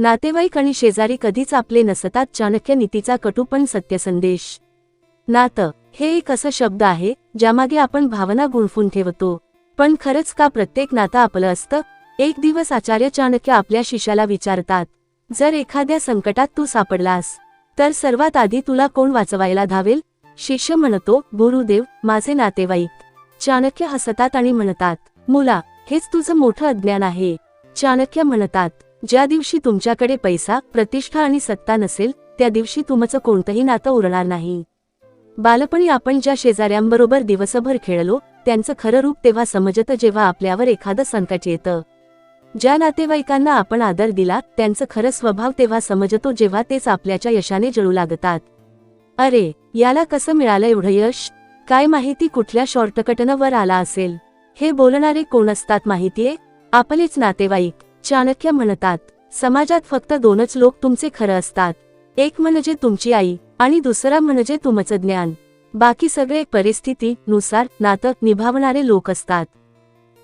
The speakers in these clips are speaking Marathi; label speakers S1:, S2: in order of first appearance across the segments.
S1: नातेवाईक आणि शेजारी कधीच आपले नसतात चाणक्य नीतीचा कटू पण सत्य संदेश नातं हे एक असं शब्द आहे ज्यामागे आपण भावना गुंफून ठेवतो. पण खरंच का प्रत्येक नातं आपलं असतं? एक दिवस आचार्य चाणक्य आपल्या शिष्याला विचारतात जर एखाद्या संकटात तू सापडलास तर सर्वात आधी तुला कोण वाचवायला धावेल? शिष्य म्हणतो गुरुदेव माझे नातेवाईक. चाणक्य हसतात आणि म्हणतात मुला हेच तुझं मोठं अज्ञान आहे. चाणक्य म्हणतात ज्या दिवशी तुमच्याकडे पैसा प्रतिष्ठा आणि सत्ता नसेल त्या दिवशी तुमचं कोणतंही नातं उरणार नाही. बालपणी आपण ज्या शेजाऱ्यांबरोबर दिवसभर खेळलो त्यांचं खरं रूप तेव्हा समजतं जेव्हा आपल्यावर एखादं संकट येतं. ज्या नातेवाईकांना आपण आदर दिला त्यांचं खरं स्वभाव तेव्हा समजतो जेव्हा तेच आपल्याच्या यशाने जळू लागतात. अरे याला कसं मिळालं एवढं यश? काय माहिती कुठल्या शॉर्टकटनं वर आला असेल? हे बोलणारे कोण असतात माहितीये? आपलेच नातेवाईक. चाणक्य म्हणतात समाजात फक्त दोनच लोक तुमचे खरं असतात. एक म्हणजे तुमची आई आणि दुसरा म्हणजे तुमचं ज्ञान. बाकी सगळे परिस्थिती नुसार नातं निभावणारे लोक असतात.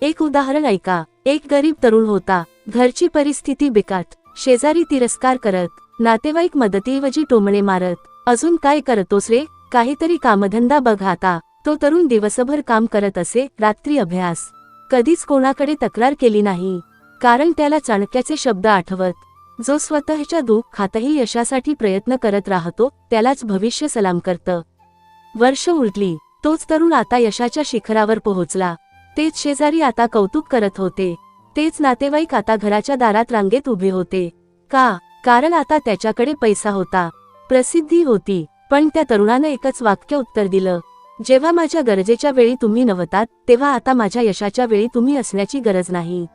S1: एक उदाहरण ऐका. एक गरीब तरुण होता. घरची परिस्थिती बिकाट. शेजारी तिरस्कार करत. नातेवाईक मदतीऐवजी टोमणे मारत. अजून काय करतोस रे? काहीतरी कामधंदा बघ आता. तो तरुण दिवसभर काम करत असे रात्री अभ्यास. कधीच कोणाकडे तक्रार केली नाही. कारण त्याला चाणक्याचे शब्द आठवत. जो स्वतःच्या दुःख खातही यशासाठी प्रयत्न करत राहतो त्यालाच भविष्य सलाम करतं. वर्ष उलटली तोच तरुण आता यशाच्या शिखरावर पोहोचला. तेच शेजारी आता कौतुक करत होते. तेच नातेवाईक आता घराच्या दारात रांगेत उभे होते. का? कारण आता त्याच्याकडे पैसा होता. प्रसिद्धी होती पण त्या तरुणानं एकच वाक्य उत्तर दिलं. जेव्हा माझ्या गरजेच्या वेळी तुम्ही नव्हतात तेव्हा आता माझ्या यशाच्या वेळी तुम्ही असण्याची गरज नाही.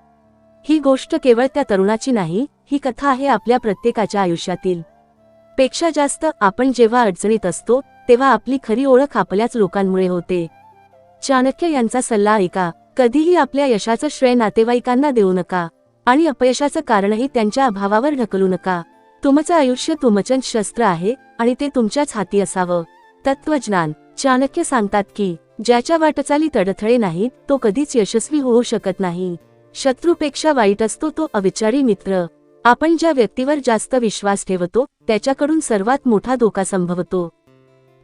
S1: ही गोष्ट केवळ त्या तरुणाची नाही ही कथा आहे आपल्या प्रत्येकाच्या आयुष्यातील. पेक्षा जास्त आपण जेव्हा अडचणीत असतो तेव्हा आपली खरी ओळख आपल्याच लोकांमुळे होते. चाणक्य यांचा सल्ला ऐका कधीही आपल्या यशाचं श्रेय नातेवाईकांना देऊ नका. आणि अपयशाचं कारणही त्यांच्या अभावावर ढकलू नका. तुमचं आयुष्य तुमचं शस्त्र आहे आणि ते तुमच्याच हाती असावं. तत्वज्ञान चाणक्य सांगतात की ज्याच्या वाटचालीत अडथळे नाहीत तो कधीच यशस्वी होऊ शकत नाही. शत्रूपेक्षा वाईट असतो तो अविचारी मित्र. आपण ज्या व्यक्तीवर जास्त विश्वास ठेवतो त्याच्याकडून सर्वात मोठा धोका संभवतो.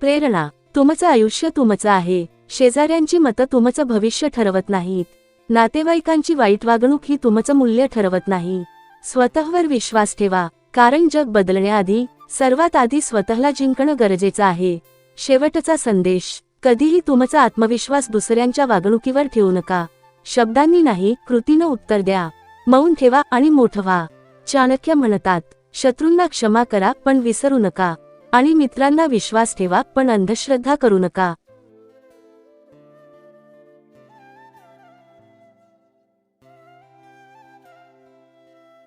S1: प्रेरणा तुमचं आयुष्य तुमचं आहे. शेजाऱ्यांची मतं तुमचं भविष्य ठरवत नाहीत. नातेवाईकांची वाईट वागणूक ही तुमचं मूल्य ठरवत नाही. स्वतःवर विश्वास ठेवा कारण जग बदलण्याआधी सर्वात आधी स्वतःला जिंकणं गरजेचं आहे. शेवटचा संदेश कधीही तुमचा आत्मविश्वास दुसऱ्यांच्या वागणुकीवर ठेवू नका. शब्दांनी नाही कृतीनं उत्तर द्या. मौन ठेवा आणि मोठं व्हा. चाणक्य म्हणतात शत्रूंना क्षमा करा पण विसरू नका. आणि मित्रांना विश्वास ठेवा पण अंधश्रद्धा करू नका.